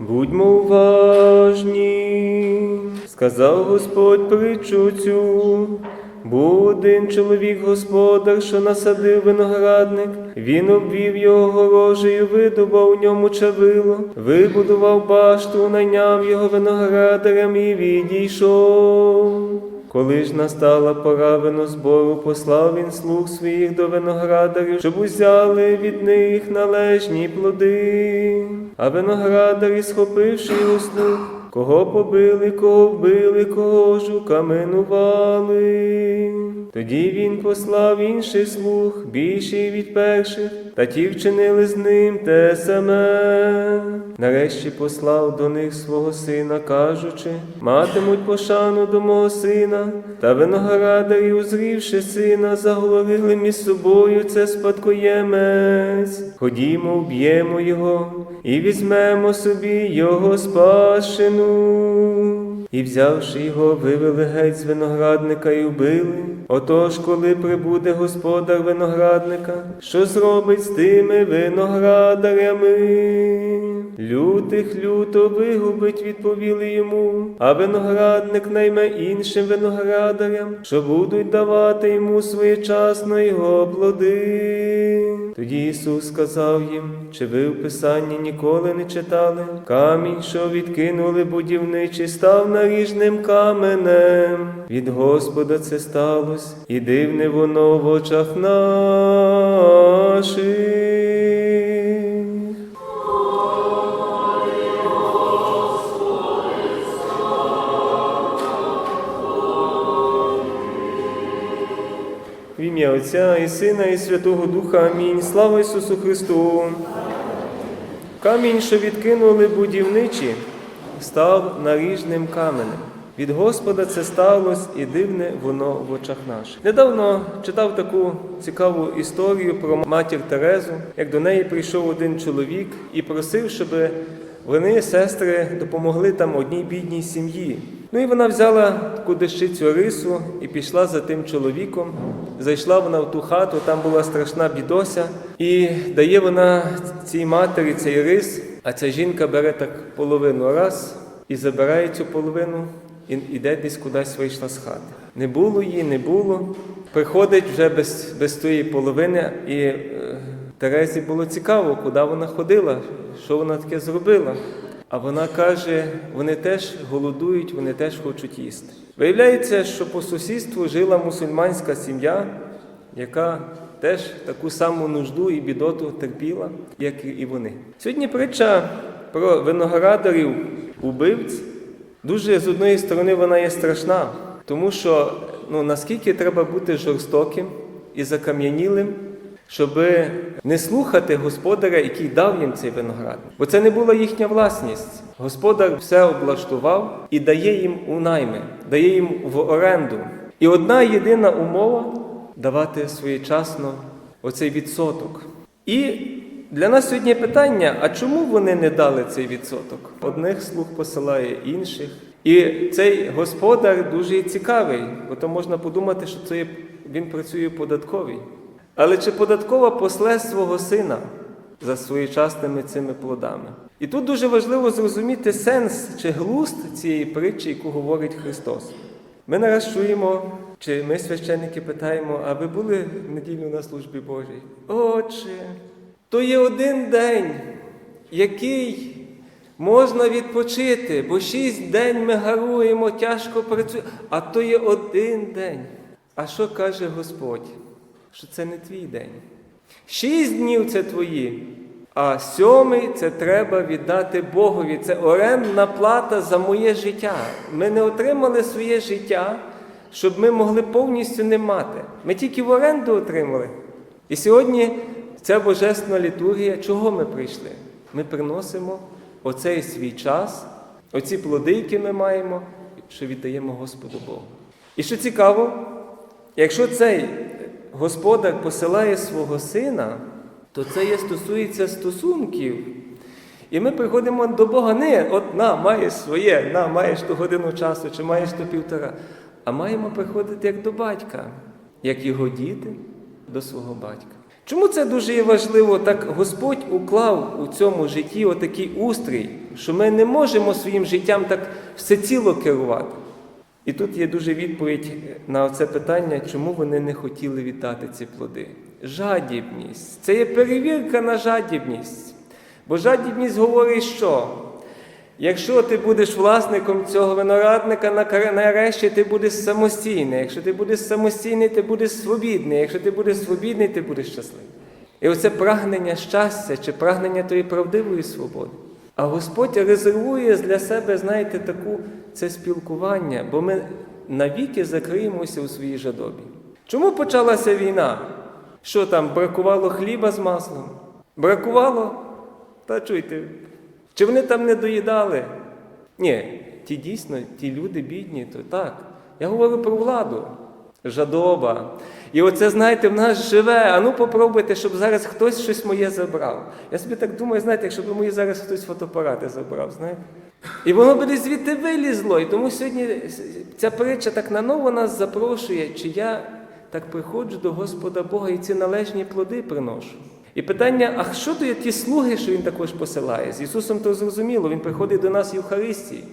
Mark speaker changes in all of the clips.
Speaker 1: Будьмо уважні, сказав Господь притчу цю. Був один чоловік господар, що насадив виноградник. Він обвів його горожею, видобав у ньому чавило, вибудував башту, найняв його виноградарям і відійшов. Коли ж настала пора винозбору, послав він слуг своїх до виноградарів, щоб узяли від них належні плоди. А виноградарі, схопивши його слуг, кого побили, кого вбили, кого ж укаменували. Тоді він послав інших слуг, більший від перших, та ті вчинили з ним те саме. Нарешті послав до них свого сина, кажучи, матимуть пошану до мого сина, та виноградарі, узрівши сина, заговорили між собою це спадкоємець. Ходімо, вб'ємо його і візьмемо собі його спадщину. І взявши його, вивели геть з виноградника і вбили. Отож, коли прибуде господар виноградника, що зробить з тими виноградарями? Лютих люто вигубить, відповіли йому, а виноградник найме іншим виноградарям, що будуть давати йому своєчасно його плоди. Тоді Ісус сказав їм, чи ви в Писанні ніколи не читали? Камінь, що відкинули будівничі, став наріжним каменем. Від Господа це сталося, і дивне воно в очах наших. Ім'я Отця і Сина, і Святого Духа. Амінь. Слава Ісусу Христу. Камінь, що відкинули будівничі, став наріжним каменем. Від Господа це сталося і дивне воно в очах наших. Недавно читав таку цікаву історію про матір Терезу, як до неї прийшов один чоловік і просив, щоб вони, сестри, допомогли там одній бідній сім'ї. Ну і вона взяла таку дещицю рису і пішла за тим чоловіком. Зайшла вона в ту хату, там була страшна бідося, і дає вона цій матері цей рис, а ця жінка бере так половину раз і забирає цю половину, і йде десь кудись вийшла з хати. Не було її, не було. Приходить вже без, без тої половини, і е, Терезі було цікаво, куди вона ходила, що вона таке зробила. А вона каже, вони теж голодують, вони теж хочуть їсти. Виявляється, що по сусідству жила мусульманська сім'я, яка теж таку саму нужду і бідоту терпіла, як і вони. Сьогодні притча про виноградарів убивць. Дуже з одної сторони вона є страшна, тому що ну, наскільки треба бути жорстоким і закам'янілим, щоб не слухати господаря, який дав їм цей виноград. Бо це не була їхня власність. Господар все облаштував і дає їм у найми, дає їм в оренду. І одна єдина умова давати своєчасно оцей відсоток. І для нас сьогодні питання: а чому вони не дали цей відсоток? Одних слуг посилає інших. І цей господар дуже цікавий, бо то можна подумати, що це він працює податковий. Але чи податкова после свого сина за своєчасними цими плодами? І тут дуже важливо зрозуміти сенс чи глуст цієї притчі, яку говорить Христос. Ми нараз чуємо, чи ми священники питаємо, а ви були в неділю на службі Божій? Отче, то є один день, який можна відпочити, бо шість день ми гаруємо, тяжко працюємо, а то є один день. А що каже Господь? Що це не твій день. Шість днів це твої, а сьомий це треба віддати Богові. Це орендна плата за моє життя. Ми не отримали своє життя, щоб ми могли повністю не мати. Ми тільки в оренду отримали. І сьогодні ця божественна літургія, чого ми прийшли? Ми приносимо оцей свій час, оці плоди, які ми маємо, що віддаємо Господу Богу. І що цікаво, якщо цей господар посилає свого сина, то це є стосується стосунків. І ми приходимо до Бога не от на, маєш своє, на, маєш ту годину часу, чи маєш ту півтора. А маємо приходити як до батька, як його діти до свого батька. Чому це дуже важливо? Так Господь уклав у цьому житті отакий устрій, що ми не можемо своїм життям так всеціло керувати. І тут є дуже відповідь на це питання, чому вони не хотіли віддати ці плоди. Жадібність. Це є перевірка на жадібність. Бо жадібність говорить, що якщо ти будеш власником цього виноградника, нарешті ти будеш самостійний. Якщо ти будеш самостійний, ти будеш свобідний. Якщо ти будеш свобідний, ти будеш щасливий. І оце прагнення щастя чи прагнення тої правдивої свободи. А Господь резервує для себе, знаєте, таку це спілкування, бо ми навіки закриємося у своїй жадобі. Чому почалася війна? Що там, бракувало хліба з маслом? Бракувало? Та чуйте, чи вони там не доїдали? Ні, ті дійсно, ті люди бідні, то так. Я говорю про владу. Жадоба. І оце, знаєте, в нас живе. А ну попробуйте, щоб зараз хтось щось моє забрав. Я собі так думаю, знаєте, якщо б мої зараз хтось фотоапарати забрав, знаєте? І воно буде звідти вилізло. І тому сьогодні ця притча так наново нас запрошує, чи я так приходжу до Господа Бога і ці належні плоди приношу. І питання: а що то є ті слуги, що він також посилає? З Ісусом то зрозуміло, Він приходить до нас в Євхаристії.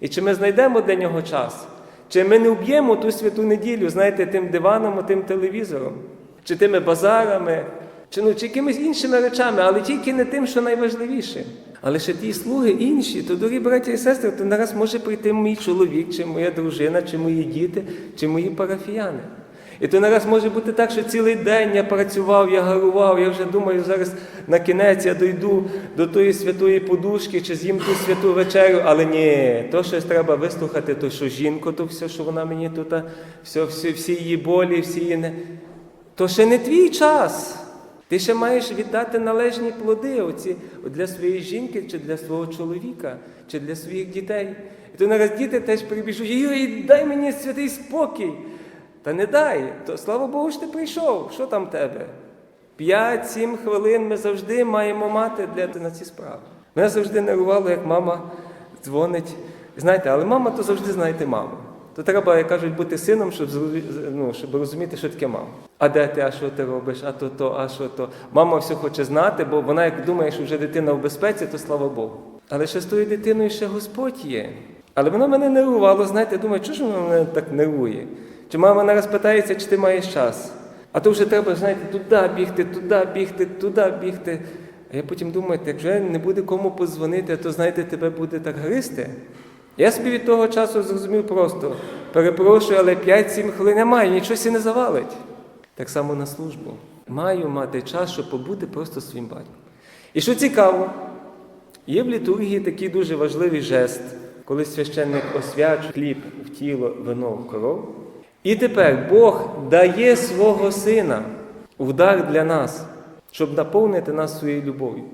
Speaker 1: І чи ми знайдемо для нього час? Чи ми не уб'ємо ту святу неділю, знаєте, тим диваном, тим телевізором, чи тими базарами, чи, ну, чи якимись іншими речами, але тільки не тим, що найважливіше. Але ще ті слуги інші, то дорогі браті і сестри, то нараз може прийти мій чоловік, чи моя дружина, чи мої діти, чи мої парафіяни. І то нараз може бути так, що цілий день я працював, я гарував, я вже думаю, зараз на кінець я дойду до тої святої подушки чи з'їм ту святу вечерю, але ні, то щось треба вислухати, то що жінку, то все, що вона мені тут, все, всі, всі її болі, всі її не. То ще не твій час. Ти ще маєш віддати належні плоди оці, для своєї жінки, чи для свого чоловіка, чи для своїх дітей. І то нараз діти теж прибіжуть, Юрій, дай мені святий спокій. Та не дай, то слава Богу, що ти прийшов. Що там тебе? П'ять-сім хвилин ми завжди маємо мати для на ці справи. Мене завжди нервувало, як мама дзвонить. Знаєте, але мама то завжди знаєте маму. То треба, як кажуть, бути сином, щоб ну, щоб розуміти, що таке мама. А де ти, а що ти робиш, а то то, а що то. Мама все хоче знати, бо вона як думає, що вже дитина в безпеці, то слава Богу. Але ще з тою дитиною ще Господь є. Але воно мене нервувало, знаєте, думаю, чого ж воно мене так нервує? Чи мама нараз питається, чи ти маєш час? А то вже треба, знаєте, туди бігти, туди бігти, туди бігти. А я потім думаю, як вже не буде кому позвонити, то знаєте, тебе буде так гристи. Я собі від того часу зрозумів просто, перепрошую, але 5-7 хвилин я маю, нічого сі не завалить. Так само на службу. Маю мати час, щоб побути просто своїм батьком. І що цікаво, є в літургії такий дуже важливий жест, коли священник освячує хліб в тіло, вино в кров. І тепер Бог дає свого сина в дар для нас, щоб наповнити нас своєю любов'ю.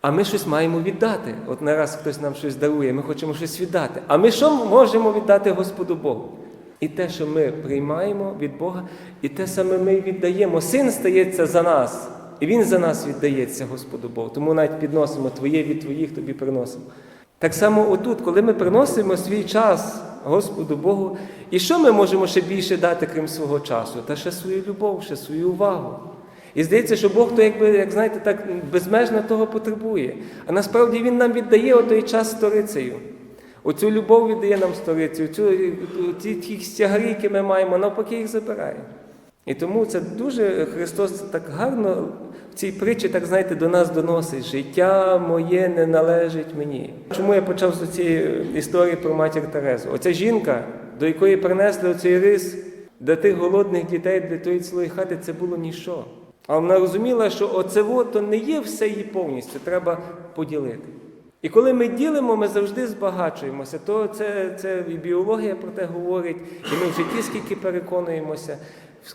Speaker 1: А ми щось маємо віддати. От не раз хтось нам щось дарує, ми хочемо щось віддати. А ми що можемо віддати Господу Богу? І те, що ми приймаємо від Бога, і те саме ми віддаємо. Син стається за нас, і Він за нас віддається Господу Богу. Тому навіть підносимо Твоє від Твоїх тобі приносимо. Так само отут, коли ми приносимо свій час Господу Богу, і що ми можемо ще більше дати, крім свого часу? Та ще свою любов, ще свою увагу. І здається, що Бог то, якби, як знаєте, так безмежно того потребує. А насправді Він нам віддає отой час сторицею. Оцю любов віддає нам сторицю, оцю, ті, стягарі, які ми маємо, навпаки їх забирає. І тому це дуже Христос так гарно цій притчі, так знаєте, до нас доносить. Життя моє не належить мені. Чому я почав з цієї історії про матір Терезу? Оця жінка, до якої принесли оцей рис, для тих голодних дітей, для тої цілої хати, це було ніщо. А вона розуміла, що оце то не є все її повністю, треба поділити. І коли ми ділимо, ми завжди збагачуємося. То це, це і біологія про те говорить, і ми в житті скільки переконуємося.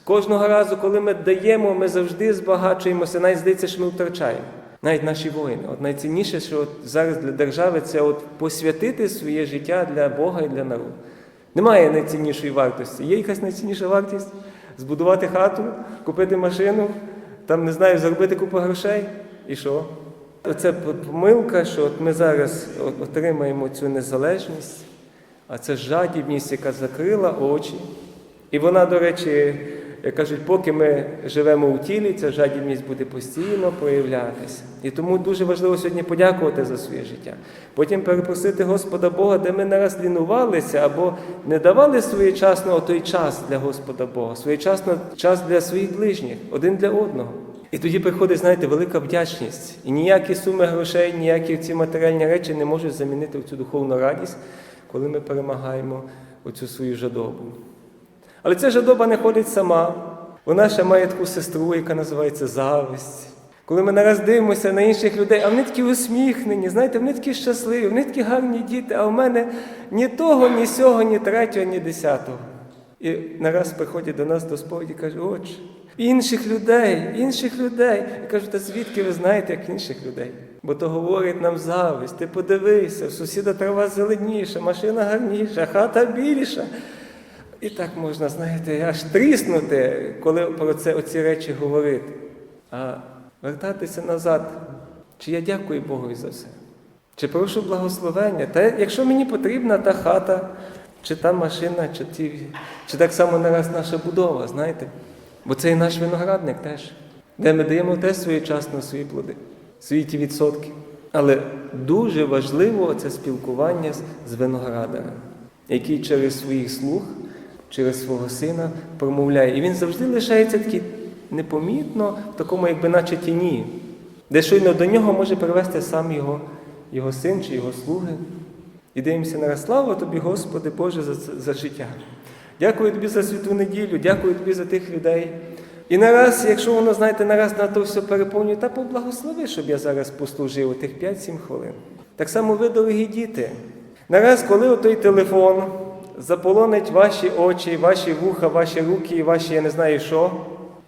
Speaker 1: Кожного разу, коли ми даємо, ми завжди збагачуємося, навіть здається, що ми втрачаємо. Навіть наші воїни. От найцінніше, що от зараз для держави, це от посвятити своє життя для Бога і для народу. Немає найціннішої вартості. Є якась найцінніша вартість збудувати хату, купити машину, там, не знаю, заробити купу грошей. І що? Оце помилка, що от ми зараз отримаємо цю незалежність, а це жадібність, яка закрила очі. І вона, до речі, як кажуть, поки ми живемо у тілі, ця жадібність буде постійно проявлятися. І тому дуже важливо сьогодні подякувати за своє життя. Потім перепросити Господа Бога, де ми не раз лінувалися або не давали своєчасно той час для Господа Бога, своєчасно час для своїх ближніх, один для одного. І тоді приходить, знаєте, велика вдячність. І ніякі суми грошей, ніякі ці матеріальні речі не можуть замінити цю духовну радість, коли ми перемагаємо оцю свою жадобу. Але ця жадоба не ходить сама. Вона ще має таку сестру, яка називається зависть. Коли ми нараз дивимося на інших людей, а вони такі усміхнені, знаєте, вони такі щасливі, вони такі гарні діти, а в мене ні того, ні сього, ні третього, ні десятого. І нараз приходять до нас до сповіді і кажуть, отче, інших людей, інших людей. Я кажу, та звідки ви знаєте, як інших людей? Бо то говорить нам зависть, ти подивися, в сусіда трава зеленіша, машина гарніша, хата більша. І так можна, знаєте, аж тріснути, коли про це оці речі говорити. А вертатися назад. Чи я дякую Богу за все? Чи прошу благословення? Та якщо мені потрібна та хата, чи та машина, чи, ті, чи так само нараз наша будова, знаєте? Бо це і наш виноградник теж, де ми даємо теж своєчасно свої плоди, свої ті відсотки. Але дуже важливо це спілкування з, виноградарем, який через своїх слуг, через свого сина промовляє. І він завжди лишається такий непомітно, в такому, якби наче тіні, де щойно до нього може привести сам його, його син чи його слуги. І дивимося на слава тобі, Господи Боже, за, за життя. Дякую тобі за святу неділю, дякую тобі за тих людей. І нараз, якщо воно, знаєте, нараз на то все переповнює, та поблагослови, щоб я зараз послужив тих 5-7 хвилин. Так само ви, дорогі діти. Нараз, коли отой телефон заполонить ваші очі, ваші вуха, ваші руки ваші, я не знаю що,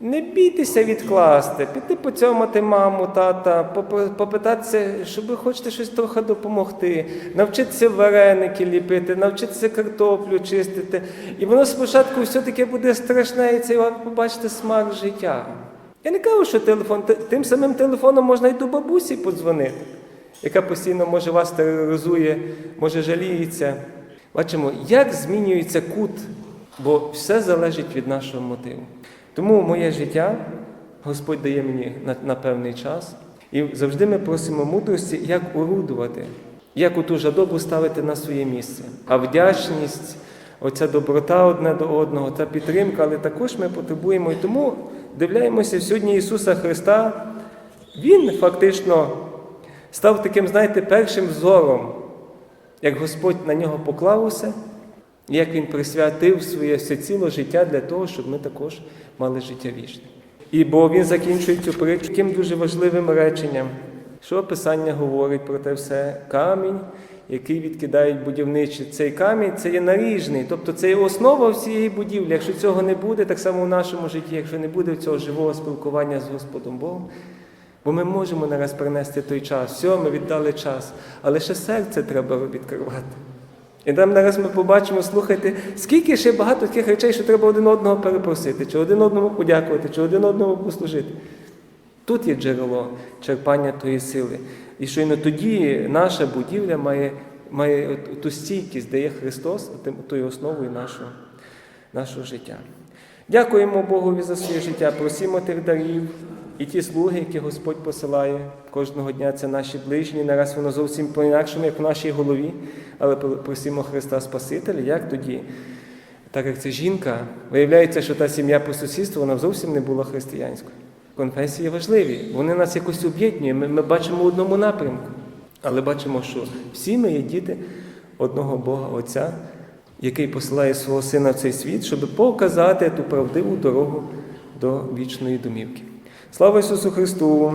Speaker 1: не бійтеся відкласти, піти поцьомати маму, тата, поп- попитатися, щоб ви хочете щось трохи допомогти, навчитися вареники ліпити, навчитися картоплю чистити. І воно спочатку все-таки буде страшне, і це ви побачите смак життя. Я не кажу, що телефон, тим самим телефоном можна й до бабусі подзвонити, яка постійно може вас тероризує, може жаліється. Бачимо, як змінюється кут, бо все залежить від нашого мотиву. Тому моє життя Господь дає мені на, на певний час. І завжди ми просимо мудрості, як орудувати, як оту жадобу ставити на своє місце. А вдячність, оця доброта одне до одного, та підтримка, але також ми потребуємо. І тому дивляємося сьогодні Ісуса Христа. Він фактично став таким, знаєте, першим взором, як Господь на нього поклав усе, як Він присвятив своє всеціло життя для того, щоб ми також мали життя вічне. І бо він закінчує цю притчу таким дуже важливим реченням, що Писання говорить про те все. Камінь, який відкидають будівничі. Цей камінь це є наріжний, тобто це є основа всієї будівлі. Якщо цього не буде, так само в нашому житті, якщо не буде цього живого спілкування з Господом Богом, бо ми можемо нараз принести той час. Все, ми віддали час, але ще серце треба відкривати. І там нараз ми побачимо, слухайте, скільки ще багато таких речей, що треба один одного перепросити, чи один одному подякувати, чи один одному послужити. Тут є джерело черпання тої сили. І щойно тоді наша будівля має, має ту стійкість, де є Христос, тою основою нашого, нашого життя. Дякуємо Богові за своє життя, просімо тих дарів і ті слуги, які Господь посилає кожного дня, це наші ближні. Нараз воно зовсім по-інакшому, як в нашій голові, але просімо Христа Спасителя, як тоді? Так як це жінка, виявляється, що та сім'я по сусідству вона зовсім не була християнською. Конфесії важливі, вони нас якось об'єднують, ми, ми бачимо в одному напрямку. Але бачимо, що всі ми є діти одного Бога Отця, який посилає свого сина в цей світ, щоб показати ту правдиву дорогу до вічної домівки. Слава Ісусу Христу!